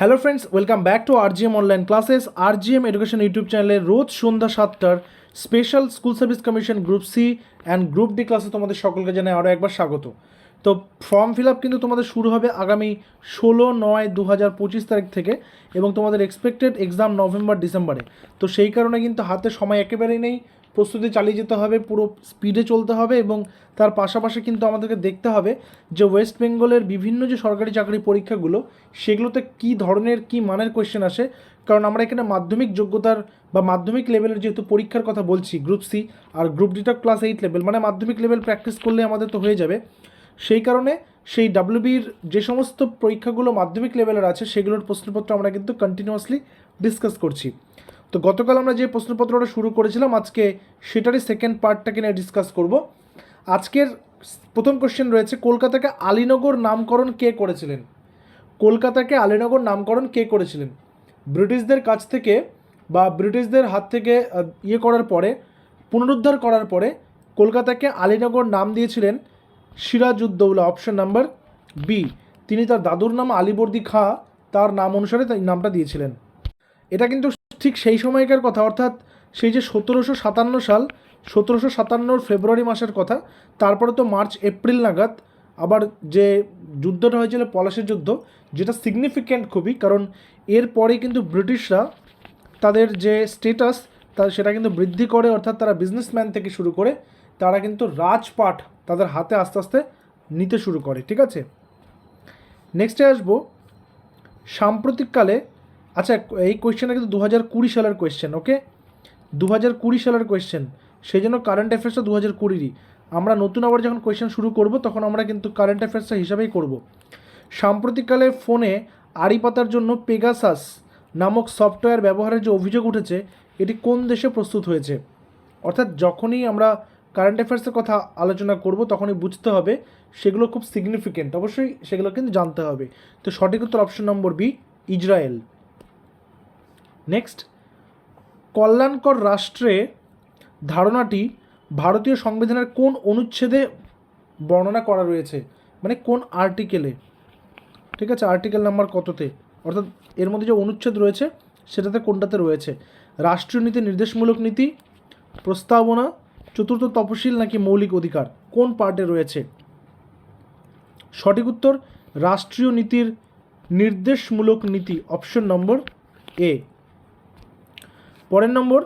Hello friends welcome back to R GM online classes R GM education YouTube চ্যানেলে রোজ সন্ধ্যা সাতটার special school service commission group C and group D ক্লাসে তোমাদের সকলকে জানাই আরও একবার স্বাগত। তো ফর্ম ফিল আপ কিন্তু তোমাদের শুরু হবে আগামী ষোলো নয় দু হাজার পঁচিশ তারিখ থেকে এবং তোমাদের এক্সপেক্টেড এক্সাম নভেম্বর ডিসেম্বরে তো সেই কারণে কিন্তু হাতে সময় একেবারেই নেই। প্রস্তুতি চালিয়ে যেতে হবে, পুরো স্পিডে চলতে হবে এবং তার পাশাপাশি কিন্তু আমাদেরকে দেখতে হবে যে ওয়েস্ট বেঙ্গলের বিভিন্ন যে সরকারি চাকরি পরীক্ষাগুলো, সেগুলোতে কী ধরনের, কী মানের কোয়েশ্চেন আসে। কারণ আমরা এখানে মাধ্যমিক যোগ্যতার বা মাধ্যমিক লেভেলের যেহেতু পরীক্ষার কথা বলছি গ্রুপ সি আর গ্রুপ ডিটা ক্লাস এইট লেভেল মানে মাধ্যমিক লেভেল প্র্যাকটিস করলে আমাদের তো হয়ে যাবে। সেই কারণে সেই ডাব্লিউবির যে সমস্ত পরীক্ষাগুলো মাধ্যমিক লেভেলের আছে, সেগুলোর প্রশ্নপত্র আমরা কিন্তু কন্টিনিউয়াসলি ডিসকাস করছি। তো গতকাল আমরা যে প্রশ্নপত্রটা শুরু করেছিলাম, আজকে সেটারই সেকেন্ড পার্টটাকে নিয়ে ডিসকাস করব। আজকের প্রথম কোশ্চেন রয়েছে, কলকাতাকে আলীনগর নামকরণ কে করেছিলেন? কলকাতাকে আলীনগর নামকরণ কে করেছিলেন? ব্রিটিশদের কাছ থেকে বা ব্রিটিশদের হাত থেকে ইয়ে করার পরে, পুনরুদ্ধার করার পরে কলকাতাকে আলীনগর নাম দিয়েছিলেন সিরাজউদ্দৌলা অপশন নাম্বার বি তিনি তার দাদুর নাম আলীবর্দী খাঁ, তার নাম অনুসারে তাই নামটা দিয়েছিলেন। এটা কিন্তু ঠিক সেই সময়কার কথা, অর্থাৎ সেই যে সতেরোশো সাতান্ন সাল, সতেরোশো সাতান্নর ফেব্রুয়ারি মাসের কথা, তারপরে তো মার্চ, এপ্রিল নাগাদ আবার যে যুদ্ধটা হয়েছিল পলাশের যুদ্ধ, যেটা সিগনিফিক্যান্ট খুবই, কারণ এরপরে কিন্তু ব্রিটিশরা তাদের যে স্টেটাস তা সেটা কিন্তু বৃদ্ধি করে, অর্থাৎ তারা বিজনেসম্যান থেকে শুরু করে, তারা কিন্তু রাজপাট তাদের হাতে আস্তে আস্তে নিতে শুরু করে, ঠিক আছে? নেক্সটে আসব, সাম্প্রতিককালে আচ্ছা এই কোয়েশ্চেনটা কিন্তু দু হাজার কুড়ি সালের কোয়েশ্চেন ওকে দু হাজার কুড়ি সালের কোয়েশ্চেন সেই জন্য কারেন্ট অ্যাফেয়ার্সটা দু হাজার কুড়িরই। আমরা নতুন আবার যখন কোয়েশ্চেন শুরু করব, তখন আমরা কিন্তু কারেন্ট অ্যাফেয়ার্সটা হিসাবেই করব। সাম্প্রতিককালে ফোনে আড়ি পাতার জন্য পেগাসাস নামক সফটওয়্যার ব্যবহারের যে অভিযোগ উঠেছে, এটি কোন দেশে প্রস্তুত হয়েছে? অর্থাৎ যখনই আমরা কারেন্ট অ্যাফেয়ার্সের কথা আলোচনা করব, তখনই বুঝতে হবে সেগুলো খুব সিগনিফিকেন্ট অবশ্যই সেগুলো কিন্তু জানতে হবে। তো সঠিক উত্তর option number B Israel next কল্যাণকর রাষ্ট্রে ধারণাটি ভারতীয় সংবিধানের কোন অনুচ্ছেদে বর্ণনা করা রয়েছে? মানে কোন আর্টিকেলে ঠিক আছে আর্টিকেল নাম্বার কততে? অর্থাৎ এর মধ্যে যে অনুচ্ছেদ রয়েছে, সেটাতে কোনটাতে রয়েছে? রাষ্ট্রীয় নীতি, নির্দেশমূলক নীতি, প্রস্তাবনা, চতুর্থ তপশিল নাকি মৌলিক অধিকার? কোন পার্টে রয়েছে? সঠিক উত্তর, রাষ্ট্রীয় নীতির নির্দেশমূলক নীতি অপশন নম্বর এ পরের নম্বর,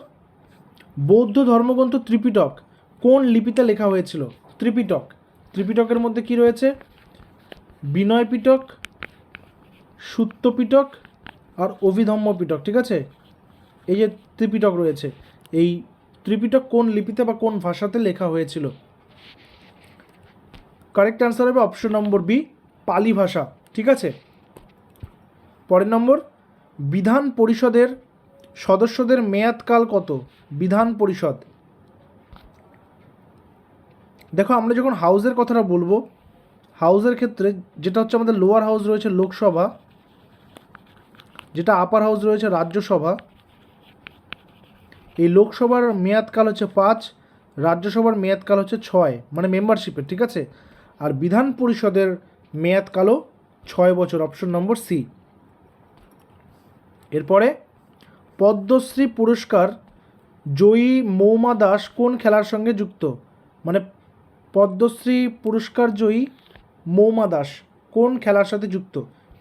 বৌদ্ধ ধর্মগ্রন্থ ত্রিপিটক, কোন লিপিতে লেখা হয়েছিল? ত্রিপিটক। ত্রিপিটকের মধ্যে কি রয়েছে? বিনয় পিটক সুত্ত পিটক আর অভিধম্ম পিটক ঠিক আছে? এই যে ত্রিপিটক রয়েছে, এই ত্রিপিটক কোন লিপিতে বা কোন ভাষাতে লেখা হয়েছিল? কারেক্ট অ্যান্সার হবে অপশন নম্বর বি, পালি ভাষা, ঠিক আছে? পরের নম্বর, বিধান পরিষদের সদস্যদের মেয়াদকাল কত? বিধান পরিষদ। দেখো, আমরা যখন হাউসের কথাটা বলব হাউসের ক্ষেত্রে যেটা হচ্ছে আমাদের লোয়ার হাউস রয়েছে লোকসভা, যেটা আপার হাউস রয়েছে রাজ্যসভা, এই লোকসভার মেয়াদকাল হচ্ছে পাঁচ, রাজ্যসভার মেয়াদকাল হচ্ছে ছয় মানে মেম্বারশিপের ঠিক আছে? আর বিধান পরিষদের মেয়াদকালও ছয় বছর অপশন নম্বর সি এরপরে পদ্মশ্রী পুরস্কার জয়ী মৌমা দাস কোন খেলার সঙ্গে যুক্ত? মানে পদ্মশ্রী পুরস্কার জয়ী মৌমা দাস কোন খেলার সাথে যুক্ত?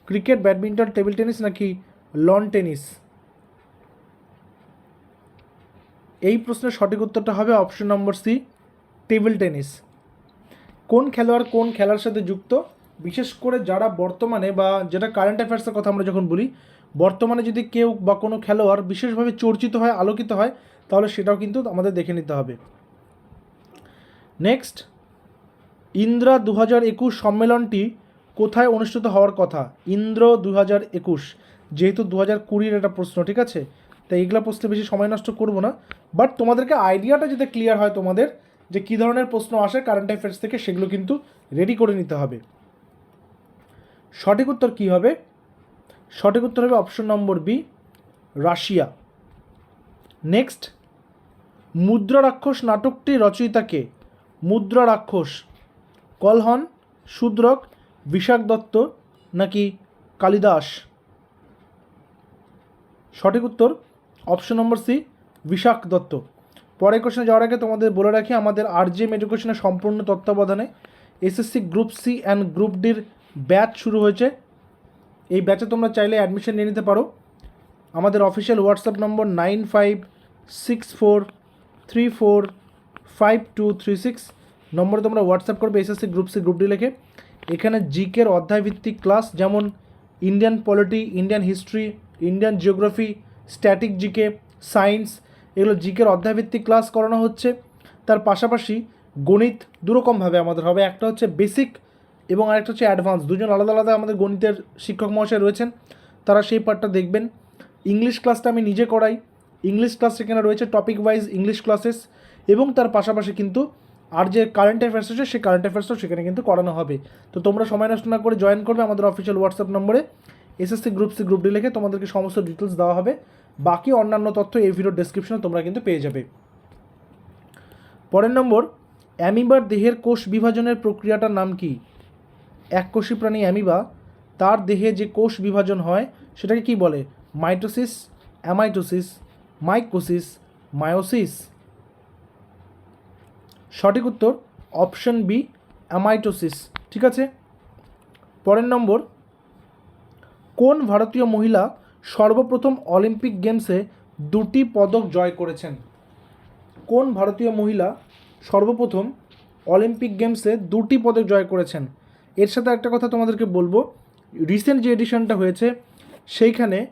ক্রিকেট, ব্যাডমিন্টন, টেবিল টেনিস নাকি লন টেনিস এই প্রশ্নের সঠিক উত্তরটা হবে option number C table tennis কোন খেলোয়াড় কোন খেলার সাথে যুক্ত? বিশেষ করে যারা বর্তমানে বা যেটা কারেন্ট অ্যাফেয়ার্সের কথা আমরা যখন বলি বর্তমানে যদি কেউ বা কোনো খেলোয়াড় বিশেষভাবে চর্চিত হয় আলোকিত হয়, তাহলে সেটাও কিন্তু আমাদের দেখে নিতে হবে। নেক্সট ইন্দ্রা দু হাজার একুশ সম্মেলনটি কোথায় অনুষ্ঠিত হওয়ার কথা? ইন্দ্র দু হাজার একুশ, যেহেতু দু হাজার কুড়ির একটা প্রশ্ন, ঠিক আছে? তাই এইগুলো প্রশ্নে বেশি সময় নষ্ট করব না। বাট তোমাদেরকে আইডিয়াটা যাতে ক্লিয়ার হয় তোমাদের, যে কী ধরনের প্রশ্ন আসে কারেন্ট অ্যাফেয়ার্স থেকে সেগুলো কিন্তু রেডি করে নিতে হবে। সঠিক উত্তর কী হবে? সঠিক উত্তর হবে option number B, Russia. Next, Mudra Rakshasa নাটকটি রচয়িতাকে মুদ্রা রাক্ষস, কলহন, শূদ্রক বিশাখ দত্ত নাকি কালিদাস? সঠিক উত্তর option number C Vishakh Datta. পরের কোশ্চেনে যাওয়ার আগে তোমাদের বলে রাখি, আমাদের আর আরজিএম এডুকেশনের সম্পূর্ণ তত্ত্বাবধানে SSC group C and group ডির ব্যাচ শুরু হয়েছে। এই ব্যাচে তোমরা চাইলে অ্যাডমিশন নিয়ে নিতে পারো। আমাদের official WhatsApp number nine five six four three four five two three six নম্বরে তোমরা হোয়াটসঅ্যাপ করবে SSC group C group D লিখে। এখানে জিকের অধ্যায়ভিত্তিক ক্লাস যেমন Indian polity Indian history Indian geography static GK science এগুলো জিকের অধ্যায়ভিত্তিক ক্লাস করানো হচ্ছে। তার পাশাপাশি গণিত দুরকমভাবে আমাদের হবে। একটা হচ্ছে বেসিক এবং আরেকটা হচ্ছে অ্যাডভান্স দুজন আলাদা আলাদা আমাদের গণিতের শিক্ষক মহাশয় রয়েছেন। তারা সেই পার্টটা দেখবেন। ইংলিশ ক্লাসটা আমি নিজে করাই। ইংলিশ ক্লাস সেখানে রয়েছে? টপিক ওয়াইজ ইংলিশ ক্লাসেস এবং তার পাশাপাশি কিন্তু আর যে কারেন্ট অ্যাফেয়ার্স আছে, সেই কারেন্ট অ্যাফেয়ার্সও সেখানে কিন্তু করানো হবে। তো তোমরা সময় নষ্ট না করে জয়েন করবে আমাদের অফিসিয়াল হোয়াটসঅ্যাপ নম্বরে। SSC group C group D লিখে তোমাদেরকে সমস্ত ডিটেলস দেওয়া হবে। বাকি অন্যান্য তথ্য এই ভিডিওর ডেসক্রিপশনে তোমরা কিন্তু পেয়ে যাবে। পরের নম্বর, অ্যামিবার দেহের কোষ বিভাজনের প্রক্রিয়াটার নাম কি? এককোষী প্রাণী অ্যামিবা, তার দেহে যে কোষ বিভাজন হয়, সেটাকে কি বলে? Mitosis, amitosis, mycosis, meiosis. সঠিক উত্তর, অপশন বি, অ্যামাইটোসিস। ঠিক আছে? পরের নম্বর, কোন ভারতীয় মহিলা সর্বপ্রথম অলিম্পিক গেমসে দুটি পদক জয় করেছেন? কোন ভারতীয় মহিলা সর্বপ্রথম অলিম্পিক গেমসে দুটি পদক জয় করেছেন? এর সাথে একটা কথা তোমাদেরকে বলব। রিসেন্ট যে এডিশনটা হয়েছে, সেইখানে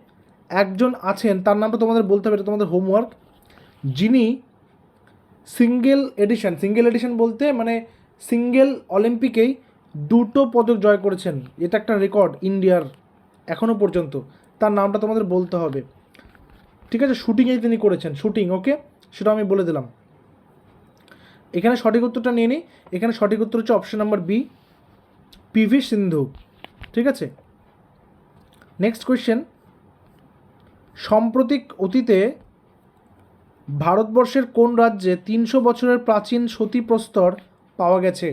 একজন আছেন, তার নামটা তোমাদের বলতে হবে, এটা তোমাদের হোমওয়ার্ক যিনি সিঙ্গেল এডিশন সিঙ্গেল এডিশন বলতে মানে সিঙ্গেল অলিম্পিকেই দুটো পদক জয় করেছেন। এটা একটা রেকর্ড ইন্ডিয়ার এখনও পর্যন্ত। তার নামটা তোমাদের বলতে হবে। ঠিক আছে শুটিংয়েই তিনি করেছেন শুটিং ওকে সেটা আমি বলে দিলাম। এখানে সঠিক উত্তরটা নিয়ে নিই। এখানে সঠিক উত্তর হচ্ছে option number B PV Sindhu, ঠিক আছে? নেক্সট কোয়েশ্চেন সাম্প্রতিক অতীতে ভারতবর্ষের কোন রাজ্যে তিনশো বছরের প্রাচীন সতী প্রস্তর পাওয়া গেছে?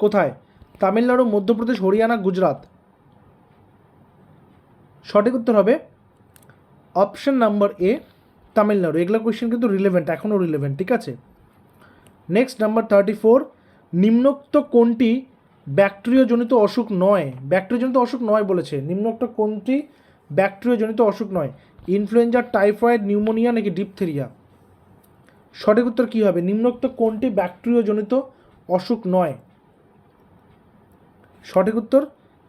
কোথায়? তামিলনাড়ু, মধ্যপ্রদেশ, হরিয়ানা, গুজরাট। সঠিক উত্তর হবে অপশন নাম্বার এ, তামিলনাড়ু। এগুলো কোয়েশ্চেন কিন্তু রিলেভেন্ট এখনও রিলেভেন্ট ঠিক আছে? নেক্সট নাম্বার থার্টি ফোর নিম্নোক্ত কোনটি ব্যাকটেরিয়াজনিত অসুখ নয়। ব্যাকটেরিয়াজনিত অসুখ নয় বলেছে। নিম্নোক্ত কোনটি? ব্যাকটেরিয়াজনিত অসুখ নয়। ইনফ্লুয়েঞ্জা, টাইফয়েড, নিউমোনিয়া নাকি ডিপথেরিয়া? সঠিক উত্তর কী হবে? নিম্নোক্ত কোনটি ব্যাকটেরিয়াজনিত অসুখ নয়? সঠিক উত্তর,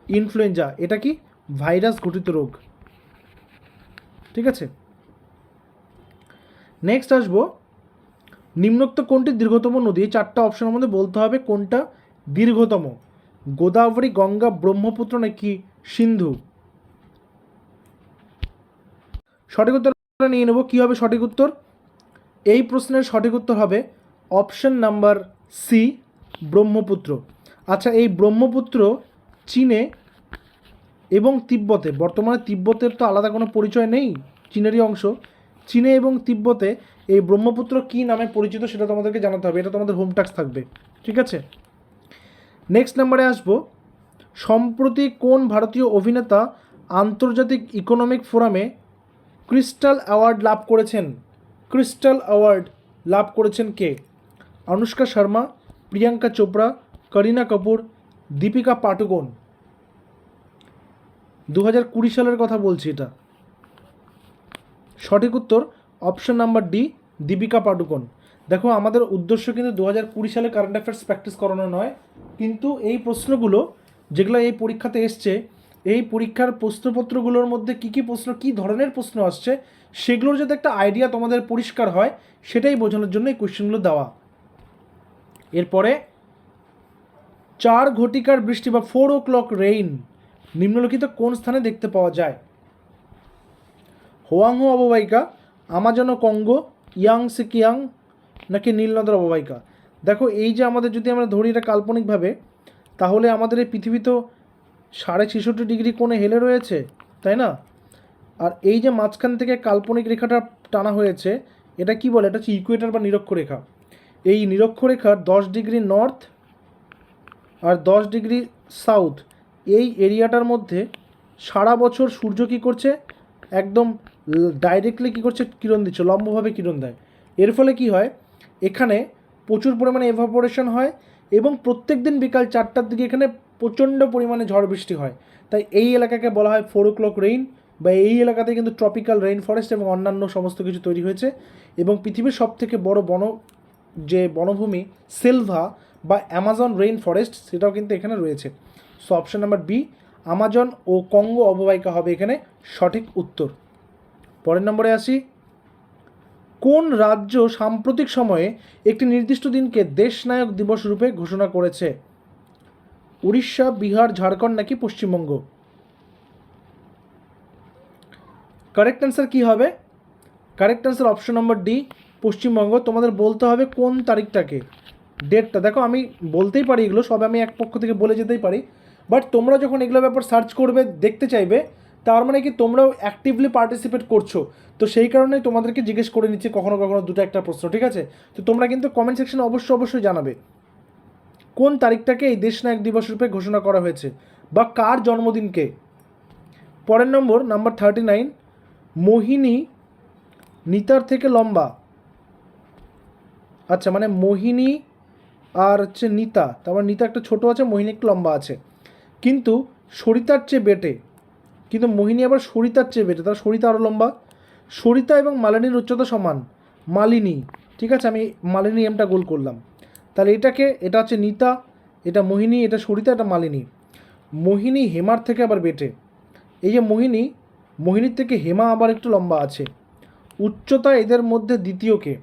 ইনফ্লুয়েঞ্জা। এটা কি? ভাইরাস ঘটিত রোগ। ঠিক আছে? নেক্সট আসব। নিম্নোক্ত কোনটি দীর্ঘতম নদী? চারটা অপশনের মধ্যে বলতে হবে কোনটা দীর্ঘতম। গোদাবরী গঙ্গা ব্রহ্মপুত্র নাকি সিন্ধু? সঠিক উত্তর নিয়ে নেব। কী হবে সঠিক উত্তর? এই প্রশ্নের সঠিক উত্তর হবে অপশন নাম্বার সি, ব্রহ্মপুত্র। আচ্ছা এই ব্রহ্মপুত্র চীনে এবং তিব্বতে, বর্তমানে তিব্বতের তো আলাদা কোনো পরিচয় নেই, চীনেরই অংশ। চীনে এবং তিব্বতে এই ব্রহ্মপুত্র কী নামে পরিচিত সেটা তোমাদেরকে জানাতে হবে। এটা তোমাদের হোম টাস্ক থাকবে। ঠিক আছে? নেক্সট নাম্বারে আসব। সম্প্রতি কোন ভারতীয় অভিনেতা আন্তর্জাতিক ইকোনমিক ফোরামে ক্রিস্টাল অ্যাওয়ার্ড লাভ করেছেন? ক্রিস্টাল অ্যাওয়ার্ড লাভ করেছেন কে? অনুষ্কা শর্মা প্রিয়াঙ্কা চোপড়া করিনা কাপুর দীপিকা পাটুকোন দু হাজার কুড়ি সালের কথা বলছি এটা। সঠিক উত্তর option number D Deepika Padukone দেখো, আমাদের উদ্দেশ্য কিন্তু দু হাজার কুড়ি সালে কারেন্ট অ্যাফেয়ার্স প্র্যাকটিস করানো নয়, কিন্তু এই প্রশ্নগুলো যেগুলো এই পরীক্ষাতে এসছে, এই পরীক্ষার প্রশ্নপত্রগুলোর মধ্যে কী কী প্রশ্ন, কী ধরনের প্রশ্ন আসছে, সেগুলোর যাতে একটা আইডিয়া তোমাদের পরিষ্কার হয়, সেটাই বোঝানোর জন্য এই কোয়েশ্চেনগুলো দেওয়া। এরপরে, চার ঘটিকার বৃষ্টি বা ফোর ও ক্লক রেইন নিম্নলিখিত কোন স্থানে দেখতে পাওয়া যায়? হোয়াংহো অববাহিকা, আমাজন কঙ্গো ইয়াং সিকিয়াং নাকি নীলনদের অববাহিকা? দেখো, এই যে আমাদের যদি আমরা ধরি এটা কাল্পনিকভাবে, তাহলে আমাদের এই পৃথিবী তো সাড়ে ছেষট্টি ডিগ্রি কোণে হেলে রয়েছে, তাই না? আর এই যে মাঝখান থেকে কাল্পনিক রেখাটা টানা হয়েছে, এটা কি বলে? এটা হচ্ছে ইকুয়েটার বা নিরক্ষরেখা। এই নিরক্ষরেখার দশ ডিগ্রি নর্থ আর দশ ডিগ্রি সাউথ এই এরিয়াটার মধ্যে সারা বছর সূর্য কী করছে? একদম ডাইরেক্টলি কী করছে? কিরণ দিচ্ছে, লম্বভাবে কিরণ দেয়। এর ফলে কি হয়? এখানে প্রচুর পরিমাণে এভাপোরেশন হয় এবং প্রত্যেক দিন বিকাল চারটার দিকে এখানে প্রচণ্ড পরিমাণে ঝড় বৃষ্টি হয়। তাই এই এলাকাকে বলা হয় ফোর ও ক্লক রেইন বা এই এলাকাতে কিন্তু ট্রপিক্যাল রেইন ফরেস্ট এবং অন্যান্য সমস্ত কিছু তৈরি হয়েছে এবং পৃথিবীর সবথেকে বড় বন, যে বনভূমি সেলভা বা অ্যামাজন রেইন ফরেস্ট সেটাও কিন্তু এখানে রয়েছে। So option number B Amazon ও কঙ্গো অববাহিকা হবে এখানে সঠিক উত্তর। পরের নম্বরে আসি। কোন রাজ্য সাম্প্রতিক সময়ে একটি নির্দিষ্ট দিনকে দেশনায়ক দিবস রূপে ঘোষণা করেছে? উড়িষ্যা, বিহার, ঝাড়খণ্ড নাকি পশ্চিমবঙ্গ? কারেক্ট অ্যান্সার কী হবে? Correct answer option number D Paschimbanga. তোমাদের বলতে হবে কোন তারিখটাকে, ডেটটা। দেখো, আমি বলতেই পারি এগুলো, সব আমি এক পক্ষ থেকে বলে যেতেই পারি। বাট তোমরা যখন এগুলো ব্যাপার সার্চ করবে, দেখতে চাইবে তার মানে কি তোমরাও অ্যাক্টিভলি পার্টিসিপেট করছ? তো সেই কারণেই তোমাদেরকে জিজ্ঞেস করে নিচ্ছি কখনো কখনো দুটো একটা প্রশ্ন, ঠিক আছে? তো তোমরা কিন্তু কমেন্ট সেকশনে অবশ্যই অবশ্যই জানাবে। কোন তারিখটাকে এই দেশ নায়ক দিবস রূপে ঘোষণা করা হয়েছে? বা কার জন্মদিনকে? পরের নম্বর নাম্বার থার্টি নাইন মোহিনী নিতার থেকে লম্বা। আচ্ছা মানে মোহিনী আর হচ্ছে নিতা, তারপর নিতা একটা ছোট আছে, মোহিনী একটু লম্বা আছে। কিন্তু সরিতার চেয়ে বেটে। কিন্তু মোহিনী আবার সরিতার চেয়ে বেটে তার সরিতা আরও লম্বা। সরিতা এবং মালিনীর উচ্চতা সমান। মালিনী, ঠিক আছে? আমি মালিনী এমটা গোল করলাম। তাহলে এটাকে, এটা হচ্ছে নিতা, এটা মোহিনী, এটা সরিতা, এটা মালিনী। মোহিনী হেমার থেকে আবার বেটে এই যে মোহিনী, মোহিনীর থেকে হেমা আবার একটু লম্বা আছে। উচ্চতা এদের মধ্যে দ্বিতীয়কে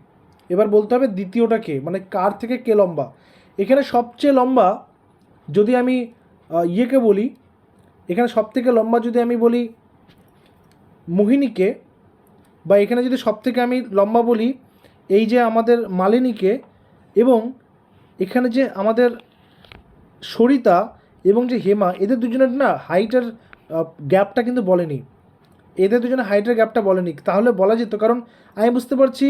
এবার বলতে হবে দ্বিতীয়টা কে? মানে কার থেকে কে লম্বা? এখানে সবচেয়ে লম্বা, যদি আমি ইয়েকে বলি এখানে সব থেকে লম্বা যদি আমি বলি মোহিনীকে, বা এখানে যদি সব থেকে আমি লম্বা বলি এই যে আমাদের মালিনীকে এবং এখানে যে আমাদের সরিতা এবং যে হেমা, এদের দুজনের না হাইটের গ্যাপটা কিন্তু বলেনি। এদের দুজনের হাইটের গ্যাপটা বলেনি। তাহলে বলা যেত, কারণ আমি বুঝতে পারছি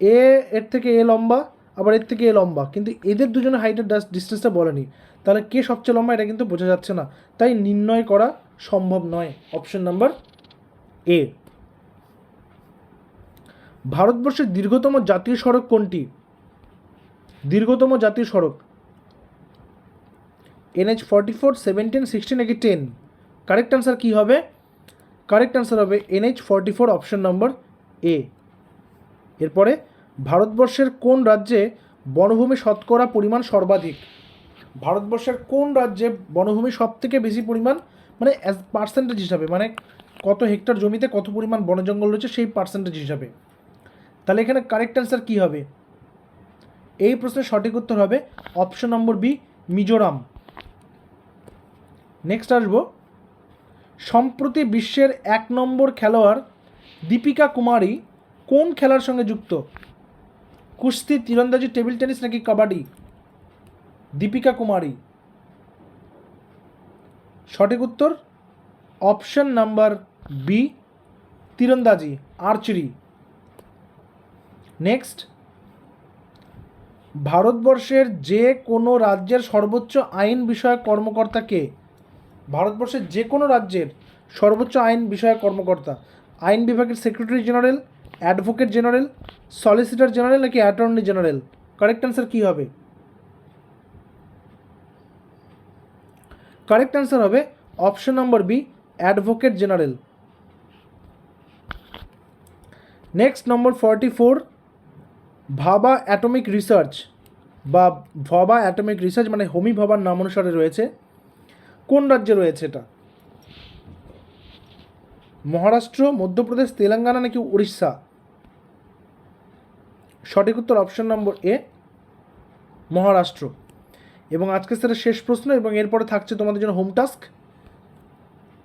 এ এর থেকে এ লম্বা আবার এর থেকে লম্বা। কিন্তু এদের দুজনের হাইটের ডিস্টেন্সটা বলেনি। তাহলে কে সবচেয়ে লম্বা এটা কিন্তু বোঝা যাচ্ছে না। তাই নির্ণয় করা সম্ভব নয়। অপশন নাম্বার এ ভারতবর্ষের দীর্ঘতম জাতীয় সড়ক কোনটি? দীর্ঘতম জাতীয় সড়ক। NH forty four seventeen sixteen নাকি টেন কারেক্ট অ্যান্সার কী হবে? কারেক্ট অ্যান্সার হবে NH forty four option number A এরপরে ভারতবর্ষের কোন রাজ্যে বনভূমি শতকরা পরিমাণ সর্বাধিক? ভারতবর্ষের কোন রাজ্যে বনভূমি সব থেকে বেশি পরিমাণ? মানে অ্যাজ পার্সেন্টেজ হিসাবে মানে কত হেক্টর জমিতে কত পরিমাণ বন জঙ্গল রয়েছে সেই পার্সেন্টেজ হিসাবে। তাহলে এখানে কারেক্ট অ্যান্সার কী হবে? এই প্রশ্নের সঠিক উত্তর হবে option number B Mizoram. Next আসব। সম্প্রতি বিশ্বের এক নম্বর খেলোয়াড় দীপিকা কুমারী কোন খেলার সঙ্গে যুক্ত? কুস্তি, তীরন্দাজি, টেবিল টেনিস নাকি কাবাডি? দীপিকা কুমারী। সঠিক উত্তর? অপশন নাম্বার বি, তীরন্দাজি, আর্চারি। নেক্সট। ভারতবর্ষের যে কোনো রাজ্যের সর্বোচ্চ আইন বিষয়ক কর্মকর্তা কে? ভারতবর্ষের যে কোনো রাজ্যের সর্বোচ্চ আইন বিষয়ক কর্মকর্তা। আইন বিভাগের secretary general advocate general, solicitor general নাকি অ্যাটর্নি জেনারেল? কারেক্ট অ্যান্সার কী হবে? কারেক্ট অ্যান্সার হবে option number B advocate general next number forty four Bhabha atomic research বা ভবা অ্যাটমিক রিসার্চ মানে হোমি ভাবার নাম অনুসারে রয়েছে। কোন রাজ্যে রয়েছে এটা? মহারাষ্ট্র, মধ্যপ্রদেশ, তেলেঙ্গানা নাকি উড়িষ্যা সঠিক উত্তর অপশন নম্বর এ মহারাষ্ট্র। এবং আজকে সেটা শেষ প্রশ্ন এবং এরপরে থাকছে তোমাদের জন্য হোম টাস্ক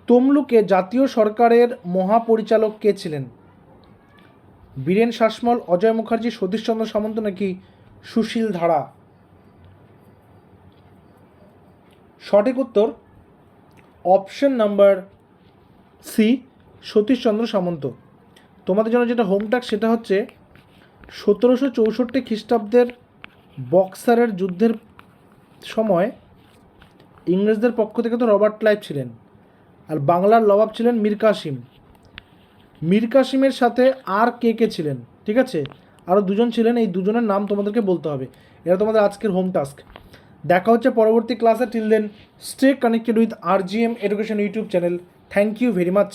তমলুকে জাতীয় সরকারের মহাপরিচালক কে ছিলেন? বীরেন শাসমল, অজয় মুখার্জি, সতীশচন্দ্র সামন্ত নাকি সুশীল ধারা? সঠিক উত্তর option number C Satishchandra Samanta. তোমাদের জন্য যেটা হোম টাস্ক সেটা হচ্ছে সতেরোশো চৌষট্টি খ্রিস্টাব্দের বক্সারের যুদ্ধের সময় ইংরেজদের পক্ষ থেকে তো রবার্ট ক্লাইভ ছিলেন আর বাংলার নবাব ছিলেন মীর কাসিম। মীর কাসিমের সাথে আর কে কে ছিলেন? ঠিক আছে? আরও দুজন ছিলেন, এই দুজনের নাম তোমাদেরকে বলতে হবে। এটা তোমাদের আজকের হোম টাস্ক। দেখা হচ্ছে পরবর্তী ক্লাসে। Till then stay connected with R G M education YouTube channel thank you very much